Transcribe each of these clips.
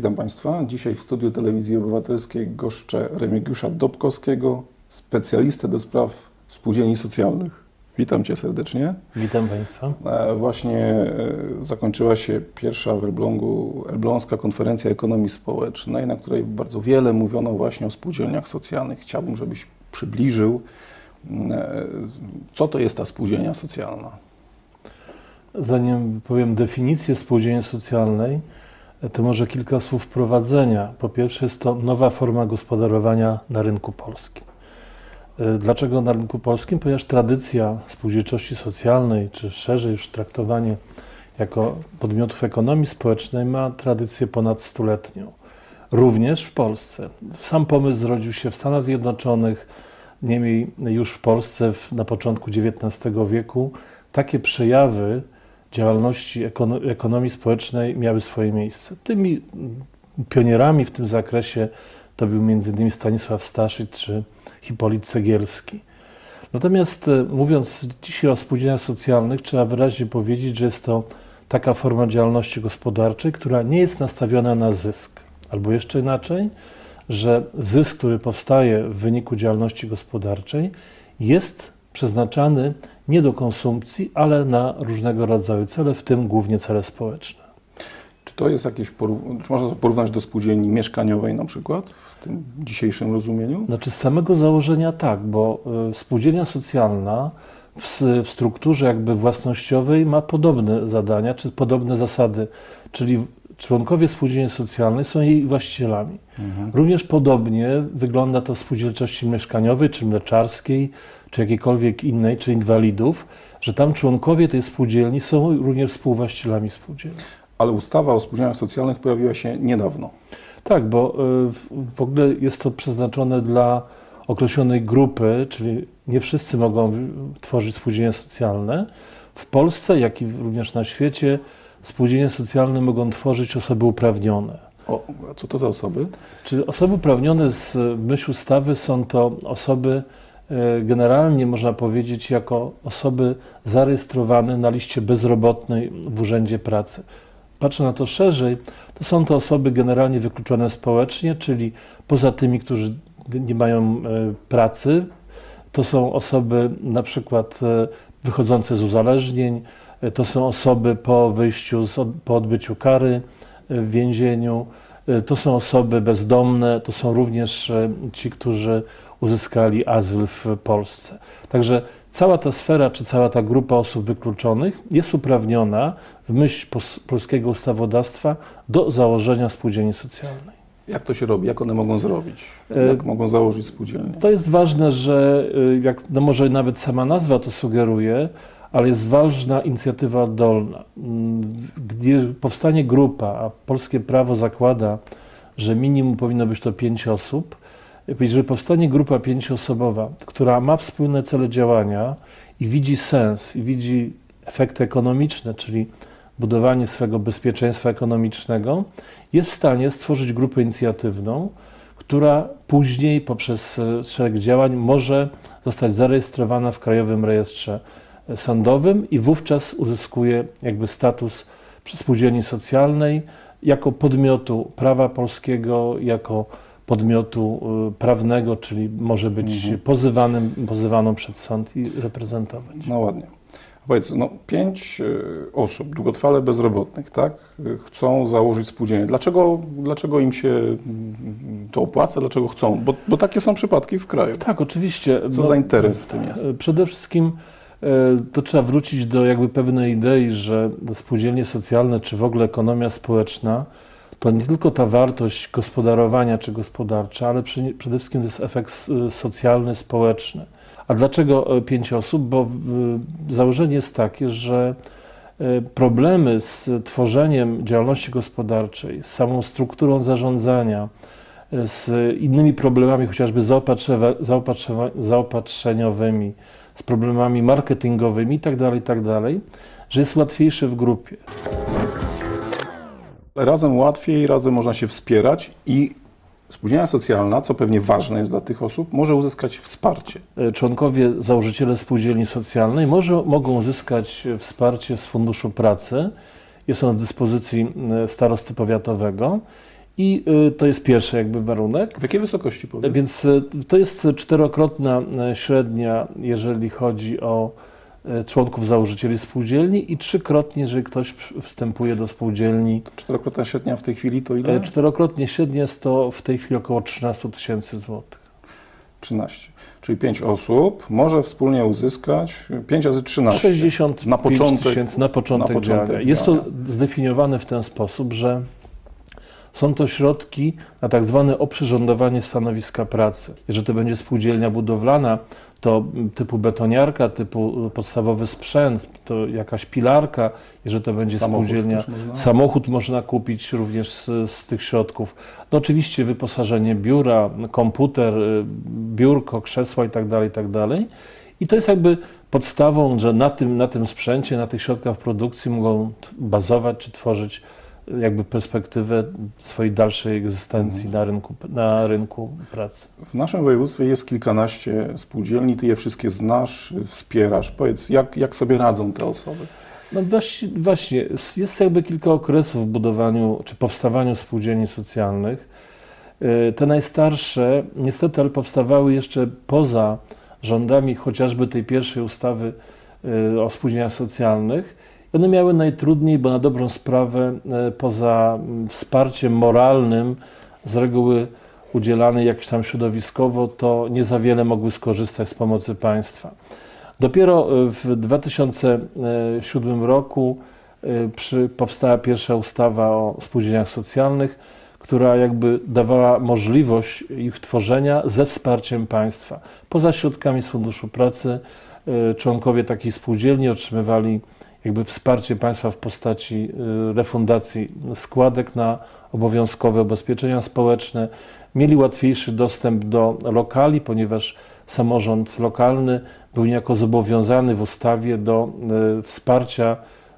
Witam Państwa. Dzisiaj w studiu Telewizji Obywatelskiej goszczę Remigiusza Dobkowskiego, specjalistę do spraw spółdzielni socjalnych. Witam Cię serdecznie. Witam Państwa. E, Właśnie e, zakończyła się pierwsza w Elblągu Elbląska Konferencja Ekonomii Społecznej, na której bardzo wiele mówiono właśnie o spółdzielniach socjalnych. Chciałbym, żebyś przybliżył, e, co to jest ta spółdzielnia socjalna. Zanim powiem definicję spółdzielni socjalnej, to może kilka słów wprowadzenia. Po pierwsze, jest to nowa forma gospodarowania na rynku polskim. E, Dlaczego na rynku polskim? Ponieważ tradycja spółdzielczości socjalnej, czy szerzej już traktowanie jako podmiotów ekonomii społecznej ma tradycję ponad stuletnią. Również w Polsce. Sam pomysł zrodził się w Stanach Zjednoczonych, niemniej już w Polsce na początku XIX wieku takie przejawy działalności ekono- ekonomii społecznej miały swoje miejsce. Tymi pionierami w tym zakresie to był m.in. Stanisław Staszic czy Hipolit Cegielski. Natomiast e, mówiąc dzisiaj o spółdzielniach socjalnych, trzeba wyraźnie powiedzieć, że jest to taka forma działalności gospodarczej, która nie jest nastawiona na zysk. Albo jeszcze inaczej, że zysk, który powstaje w wyniku działalności gospodarczej, jest przeznaczany nie do konsumpcji, ale na różnego rodzaju cele, w tym głównie cele społeczne. Czy to jest jakieś, czy można to porównać do spółdzielni mieszkaniowej na przykład w tym dzisiejszym rozumieniu? Znaczy z samego założenia tak, bo y, spółdzielnia socjalna w, w strukturze jakby własnościowej ma podobne zadania, czy podobne zasady, czyli członkowie spółdzielni socjalnej są jej właścicielami. Również podobnie wygląda to w spółdzielczości mieszkaniowej, czy mleczarskiej, czy jakiejkolwiek innej, czy inwalidów, że tam członkowie tej spółdzielni są również współwłaścicielami spółdzielni. Ale ustawa o spółdzielniach socjalnych pojawiła się niedawno. Tak, bo y, w- ogóle jest to przeznaczone dla określonej grupy, czyli nie wszyscy mogą tworzyć spółdzielnie socjalne. W Polsce, jak i również na świecie, spółdzielnie socjalne mogą tworzyć osoby uprawnione. O, a co to za osoby? Czyli osoby uprawnione z myśl ustawy są to osoby e, generalnie można powiedzieć jako osoby zarejestrowane na liście bezrobotnej w Urzędzie Pracy. Patrzę na to szerzej, to są to osoby generalnie wykluczone społecznie, czyli poza tymi, którzy nie mają e, pracy, to są osoby na przykład e, wychodzące z uzależnień, to są osoby po wyjściu, z, po odbyciu kary e, w więzieniu, e, to są osoby bezdomne, to są również e, ci, którzy uzyskali azyl w Polsce. Także cała ta sfera, czy cała ta grupa osób wykluczonych jest uprawniona w myśl polskiego ustawodawstwa do założenia spółdzielni socjalnej. Jak to się robi? Jak one mogą zrobić? E, Jak mogą założyć spółdzielnię? To jest ważne, że y, jak, no może nawet sama nazwa to sugeruje, ale jest ważna inicjatywa oddolna. Gdzie powstanie grupa, a polskie prawo zakłada, że minimum powinno być to pięć osób, jeżeli powstanie grupa pięcioosobowa, która ma wspólne cele działania i widzi sens, i widzi efekty ekonomiczne, czyli budowanie swego bezpieczeństwa ekonomicznego, jest w stanie stworzyć grupę inicjatywną, która później poprzez szereg działań może zostać zarejestrowana w Krajowym Rejestrze Sądowym i wówczas uzyskuje jakby status spółdzielni socjalnej jako podmiotu prawa polskiego, jako podmiotu e, prawnego, czyli może być pozywanym, pozywaną przed sąd i reprezentować. No ładnie. Powiedz, no pięć y, osób długotrwale bezrobotnych, tak, y, chcą założyć spółdzielnię. Dlaczego, dlaczego im się mm, to opłaca? Dlaczego chcą? Bo, bo takie są przypadki w kraju. Tak, oczywiście. Co No, za interes w tym jest? Przede wszystkim to trzeba wrócić do jakby pewnej idei, że spółdzielnie socjalne, czy w ogóle ekonomia społeczna, to nie tylko ta wartość gospodarowania czy gospodarcza, ale przede wszystkim to jest efekt socjalny, społeczny. A dlaczego e, pięć osób? Bo e, założenie jest takie, że e, problemy z tworzeniem działalności gospodarczej, z samą strukturą zarządzania, e, z innymi problemami, chociażby zaopatrzeniowymi, z problemami marketingowymi itd., itd., że jest łatwiejsze w grupie. Razem łatwiej, razem można się wspierać i spółdzielnia socjalna, co pewnie ważne jest dla tych osób, może uzyskać wsparcie. E, Członkowie, założyciele spółdzielni socjalnej może, mogą uzyskać e, wsparcie z Funduszu Pracy. Jest ono w dyspozycji e, starosty powiatowego I y, to jest pierwszy jakby warunek. W jakiej wysokości powiedz? Więc y, to jest czterokrotna y, średnia, jeżeli chodzi o członków założycieli spółdzielni i trzykrotnie, jeżeli ktoś wstępuje do spółdzielni. Czterokrotna średnia w tej chwili to ile? Czterokrotnie średnia jest to w tej chwili około 13 tysięcy złotych. 13. Czyli 5 osób może wspólnie uzyskać 5 razy 13. 65 Na początek- tysięcy na początek, na początek działania. Jest to działania. zdefiniowane w ten sposób, że są to środki na tak zwane oprzyrządowanie stanowiska pracy. Jeżeli to będzie spółdzielnia budowlana, to typu betoniarka, typu podstawowy sprzęt, to jakaś pilarka, jeżeli to będzie Samochód spółdzielnia. można? Samochód można kupić również z, z tych środków. No oczywiście wyposażenie biura, komputer, y, biurko, krzesła itd., itd. I to jest jakby podstawą, że na tym, na tym sprzęcie, na tych środkach produkcji mogą bazować czy tworzyć jakby perspektywę swojej dalszej egzystencji na, rynku, na rynku pracy. W naszym województwie jest kilkanaście spółdzielni, ty je wszystkie znasz, wspierasz. Powiedz, jak, jak sobie radzą te osoby? No właśnie, jest jakby kilka okresów w budowaniu czy powstawaniu spółdzielni socjalnych. Y, Te najstarsze niestety ale powstawały jeszcze poza rządami chociażby tej pierwszej ustawy y, o spółdzielniach socjalnych. One miały najtrudniej, bo na dobrą sprawę y, poza mm, wsparciem moralnym z reguły udzielanej jakś tam środowiskowo, to nie za wiele mogły skorzystać z pomocy państwa. Dopiero y, w 2007 roku y, przy, powstała pierwsza ustawa o spółdzielniach socjalnych, która jakby dawała możliwość ich tworzenia ze wsparciem państwa. Poza środkami z Funduszu Pracy członkowie takiej spółdzielni otrzymywali jakby wsparcie państwa w postaci y, refundacji składek na obowiązkowe ubezpieczenia społeczne, mieli łatwiejszy dostęp do lokali, ponieważ samorząd lokalny był niejako zobowiązany w ustawie do y, wsparcia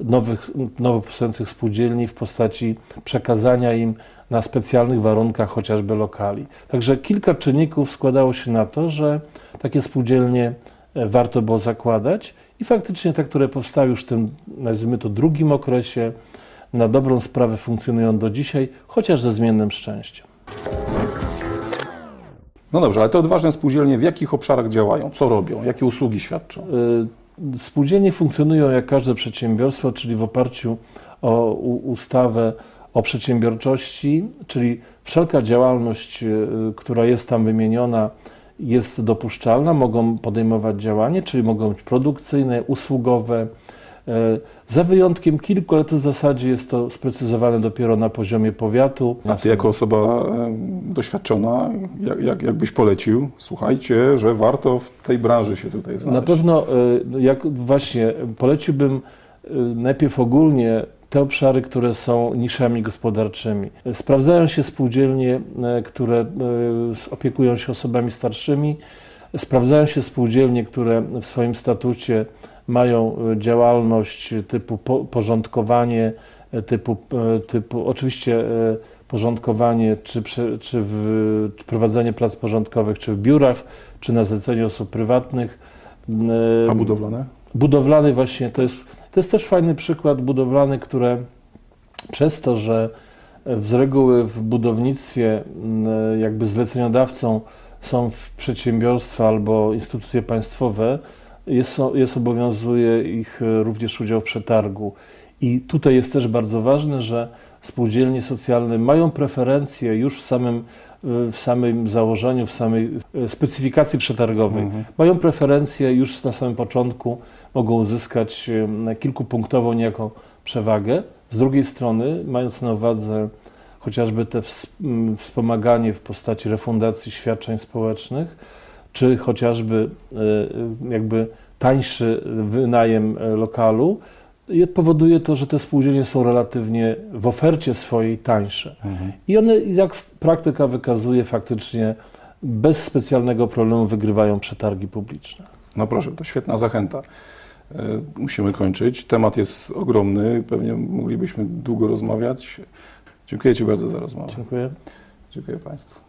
nowych, nowo powstających spółdzielni w postaci przekazania im na specjalnych warunkach chociażby lokali. Także kilka czynników składało się na to, że takie spółdzielnie e, warto było zakładać i faktycznie te, które powstały już w tym, nazwijmy to, drugim okresie, na dobrą sprawę funkcjonują do dzisiaj, chociaż ze zmiennym szczęściem. No dobrze, ale te odważne spółdzielnie w jakich obszarach działają? Co robią? Jakie usługi świadczą? Y, Spółdzielnie funkcjonują jak każde przedsiębiorstwo, czyli w oparciu o ustawę o przedsiębiorczości, czyli wszelka działalność, y, która jest tam wymieniona, jest dopuszczalna, mogą podejmować działanie, czyli mogą być produkcyjne, usługowe, y, za wyjątkiem kilku, ale to w zasadzie jest to sprecyzowane dopiero na poziomie powiatu. A ty jako osoba e, doświadczona, jak, jak, jak byś polecił, słuchajcie, że warto w tej branży się tutaj znaleźć. Na pewno, y, jak właśnie poleciłbym najpierw ogólnie te obszary, które są niszami gospodarczymi. Sprawdzają się spółdzielnie, y, które y, opiekują się osobami starszymi, sprawdzają się spółdzielnie, które w swoim statucie mają y, działalność typu po- porządkowanie, typu, typu oczywiście porządkowanie czy, czy, w, czy prowadzenie prac porządkowych, czy w biurach, czy na zlecenie osób prywatnych. A budowlane? budowlany właśnie to jest, to jest też fajny przykład budowlany, które przez to, że z reguły w budownictwie mm, jakby zleceniodawcą są przedsiębiorstwa albo instytucje państwowe, jest, jest obowiązuje ich e, również udział w przetargu. I tutaj jest też bardzo ważne, że spółdzielnie socjalne mają preferencje już w samym, e, w samym założeniu, w samej e, specyfikacji przetargowej. Mhm. Mają preferencje już na samym początku, mogą uzyskać kilkupunktową niejako przewagę. Z drugiej strony, mając na uwadze chociażby te wspomaganie w postaci refundacji świadczeń społecznych, czy chociażby e, e, jakby tańszy wynajem e, lokalu, je- powoduje to, że te spółdzielnie są relatywnie w ofercie swojej tańsze. Mhm. I one, jak praktyka wykazuje, faktycznie bez specjalnego problemu wygrywają przetargi publiczne. No proszę, to świetna zachęta. E, Musimy kończyć. Temat jest ogromny, pewnie moglibyśmy długo rozmawiać. Dziękuję Ci bardzo za rozmowę. Dziękuję. Dziękuję Państwu.